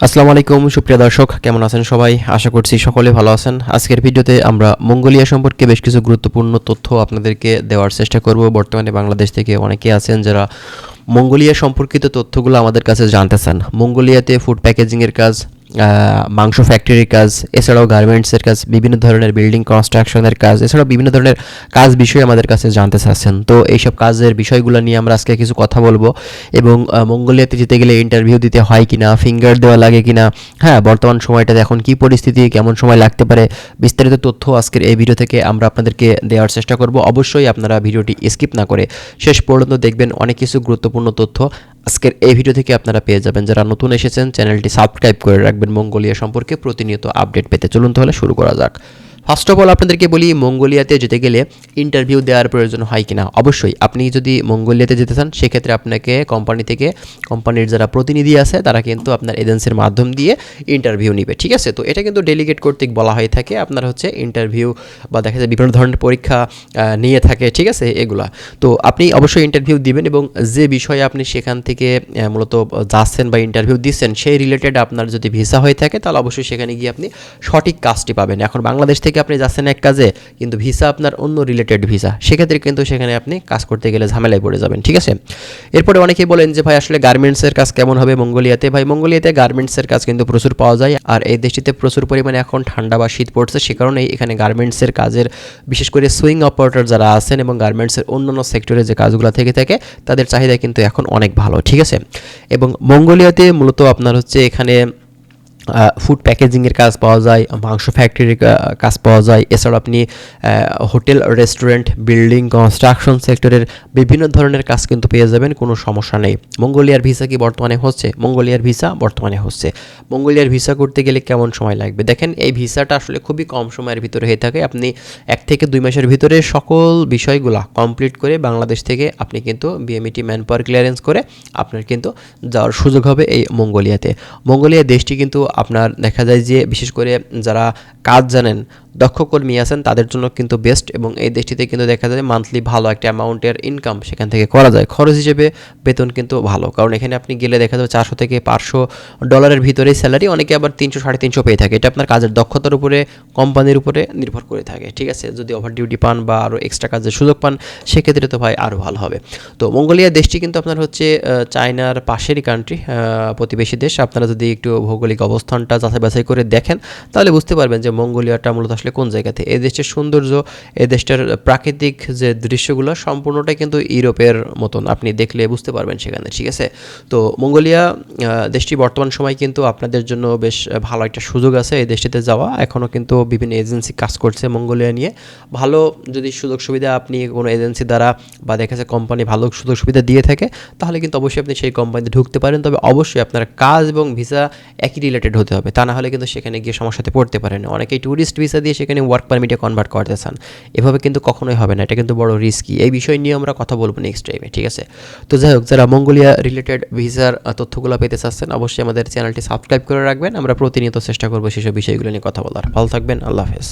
আসসালামু আলাইকুম, সুপ্রিয় দর্শক, কেমন আছেন সবাই? আশা করছি সকলে ভালো আছেন। আজকের ভিডিওতে আমরা মঙ্গোলিয়া সম্পর্কে বেশ কিছু গুরুত্বপূর্ণ তথ্য আপনাদেরকে দেওয়ার চেষ্টা করব। বর্তমানে বাংলাদেশ থেকে অনেকে আছেন যারা মঙ্গোলিয়া সম্পর্কিত তথ্যগুলো আমাদের কাছে জানতে চান মঙ্গোলিয়াতে ফুড প্যাকেজিংয়ের কাজ মাংস ফ্যাক্টরির কাজ, এছাড়াও গার্মেন্টসের কাজ, বিভিন্ন ধরনের বিল্ডিং কনস্ট্রাকশনের কাজ, এছাড়াও বিভিন্ন ধরনের কাজ বিষয়ে আমাদের কাছে জানতে চাচ্ছেন। তো এইসব কাজের বিষয়গুলো নিয়ে আমরা আজকে কিছু কথা বলব এবং মঙ্গোলিয়াতে যেতে গেলে ইন্টারভিউ দিতে হয় কিনা ফিঙ্গার দেওয়া লাগে কিনা হ্যাঁ বর্তমান সময়টাতে এখন কি পরিস্থিতি, কেমন সময় লাগতে পারে, বিস্তারিত তথ্য আজকের এই ভিডিও থেকে আমরা আপনাদেরকে দেওয়ার চেষ্টা করব। অবশ্যই আপনারা ভিডিওটি স্কিপ না করে শেষ পর্যন্ত দেখবেন। অনেক কিছু গুরুত্বপূর্ণ তথ্য আজকের এই ভিডিও থেকে আপনারা পেয়ে যাবেন। যারা নতুন এসেছেন চ্যানেলটি সাবস্ক্রাইব করে রাখবেন। মঙ্গোলিয়া সম্পর্কে প্রতিনিয়ত আপডেট পেতে। চলুন তাহলে শুরু করা যাক। ফার্স্ট অফ অল আপনাদেরকে বলি, মঙ্গোলিয়াতে যেতে গেলে ইন্টারভিউ দেওয়ার প্রয়োজন হয় কিনা? অবশ্যই, আপনি যদি মঙ্গোলিয়াতে যেতে চান, সেক্ষেত্রে আপনাকে কোম্পানি থেকে কোম্পানির যারা প্রতিনিধি আছে, তারা কিন্তু আপনার এজেন্সির মাধ্যম দিয়ে ইন্টারভিউ নিবে, ঠিক আছে? তো এটা কিন্তু ডেলিগেট কর্তৃক বলা হয়ে থাকে, আপনার হচ্ছে ইন্টারভিউ বা দেখা যায় বিভিন্ন ধরনের পরীক্ষা নিয়ে থাকে, ঠিক আছে, এগুলা। তো আপনি অবশ্যই ইন্টারভিউ দিবেন এবং যে বিষয়ে আপনি সেখান থেকে মূলত যাচ্ছেন বা ইন্টারভিউ দিচ্ছেন, সেই রিলেটেড আপনার যদি ভিসা হয়ে থাকে, তাহলে অবশ্যই সেখানে গিয়ে আপনি সঠিক কাজটি পাবেন। এখন বাংলাদেশ থেকে আপনি যাচ্ছেন এক কাজে, কিন্তু ভিসা আপনার অন্য রিলেটেড ভিসা সেক্ষেত্রে কিন্তু সেখানে আপনি কাজ করতে গেলে ঝামেলায় পড়ে যাবেন, ঠিক আছে? এরপরে অনেকেই বলেন যে, ভাই, আসলে গার্মেন্টসের কাজ কেমন হবে মঙ্গোলিয়াতে? ভাই, মঙ্গোলিয়াতে গার্মেন্টসের কাজ কিন্তু প্রচুর পাওয়া যায়, আর এই দেশটিতে প্রচুর পরিমাণে এখন ঠান্ডা বা শীত পড়ছে, সে কারণেই এখানে গার্মেন্টসের কাজের, বিশেষ করে সুইং অপারেটর যারা আছেন এবং গার্মেন্টসের অন্যান্য সেক্টরে যে কাজগুলো থেকে থাকে, তাদের চাহিদা কিন্তু এখন অনেক ভালো, ঠিক আছে? এবং মঙ্গোলিয়াতে মূলত আপনার হচ্ছে এখানে ফুড প্যাকেজিংয়ের কাজ পাওয়া যায়, মাংস ফ্যাক্টরির কাজ পাওয়া যায়। এছাড়া আপনি হোটেল রেস্টুরেন্ট বিল্ডিং কনস্ট্রাকশন সেক্টরের বিভিন্ন ধরনের কাজ কিন্তু পেয়ে যাবেন, কোনো সমস্যা নেই। মঙ্গোলিয়ার ভিসা কি বর্তমানে হচ্ছে? মঙ্গোলিয়ার ভিসা বর্তমানে হচ্ছে। মঙ্গোলিয়ার ভিসা করতে গেলে কেমন সময় লাগবে? দেখেন, এই ভিসাটা আসলে খুবই কম সময়ের ভিতরে হয়ে থাকে। আপনি এক থেকে দুই মাসের ভিতরে সকল বিষয়গুলো কমপ্লিট করে বাংলাদেশ থেকে আপনি কিন্তু বিএমইটি ম্যান পাওয়ার ক্লিয়ারেন্স করে আপনার কিন্তু যাওয়ার সুযোগ হবে এই মঙ্গোলিয়াতে। মঙ্গোলিয়া দেশটি কিন্তু আপনার দেখা যায় যে বিশেষ করে যারা কাজ জানেন, দক্ষ কর্মী আছেন, তাদের জন্য কিন্তু বেস্ট এবং এই দেশটিতে কিন্তু দেখা যায় মান্থলি ভালো একটা অ্যামাউন্টের ইনকাম সেখান থেকে করা যায়। খরচ হিসেবে বেতন কিন্তু ভালো। কারণ এখানে আপনি গেলে দেখা যাবে চারশো থেকে পাঁচশো ডলারের ভিতরে স্যালারি অনেকে আবার তিনশো, সাড়ে তিনশো পেয়ে থাকে। এটা আপনার কাজের দক্ষতার উপরে কোম্পানির উপরে নির্ভর করে থাকে। ঠিক আছে? যদি ওভার ডিউটি পান বা আরও এক্সট্রা কাজের সুযোগ পান, সেক্ষেত্রে তো ভাই আরও ভালো হবে। তো মঙ্গোলিয়া দেশটি কিন্তু আপনার হচ্ছে চায়নার পাশেরই কান্ট্রি প্রতিবেশী দেশ। আপনারা যদি একটু ভৌগোলিক অবস্থানটা যাচাই বাছাই করে দেখেন, তাহলে বুঝতে পারবেন যে মঙ্গোলিয়াটা মূলত আসলে কোন জায়গাতে। এই দেশের সৌন্দর্য, এই দেশটার প্রাকৃতিক যে দৃশ্যগুলো সম্পূর্ণটাই কিন্তু ইউরোপের মতন, আপনি দেখলে বুঝতে পারবেন সেখানে, ঠিক আছে? তো মঙ্গোলিয়া দেশটি বর্তমান সময় কিন্তু আপনাদের জন্য বেশ ভালো একটা সুযোগ আছে এই দেশটিতে যাওয়া। এখনও কিন্তু বিভিন্ন এজেন্সি কাজ করছে মঙ্গোলিয়া নিয়ে। ভালো যদি সুযোগ সুবিধা আপনি কোনো এজেন্সি দ্বারা বা দেখা যাচ্ছে কোম্পানি ভালো সুযোগ সুবিধা দিয়ে থাকে, তাহলে কিন্তু অবশ্যই আপনি সেই কোম্পানিতে ঢুকতে পারেন। তবে অবশ্যই আপনার কাজ এবং ভিসা একই রিলেটেড হতে হবে। তা না হলে কিন্তু সেখানে গিয়ে সমস্যাতে পড়তে পারেন। অনেকেই ট্যুরিস্ট ভিসা দিয়ে সেখানে ওয়ার্ক পারমিটে কনভার্ট করতে চান। এভাবে কিন্তু কখনোই হবে না। এটা কিন্তু বড় রিস্কি এই বিষয় নিয়ে আমরা কথা বলব নেক্সট টাইমে ঠিক আছে? তো যাই হোক, যারা মঙ্গোলিয়া রিলেটেড ভিসার তথ্যগুলো পেতে চাচ্ছেন, অবশ্যই আমাদের চ্যানেলটি সাবস্ক্রাইব করে রাখবেন। আমরা প্রতিনিয়ত চেষ্টা করব সেসব বিষয়গুলো নিয়ে কথা বলার। ভালো থাকবেন, আল্লাহ হাফেজ।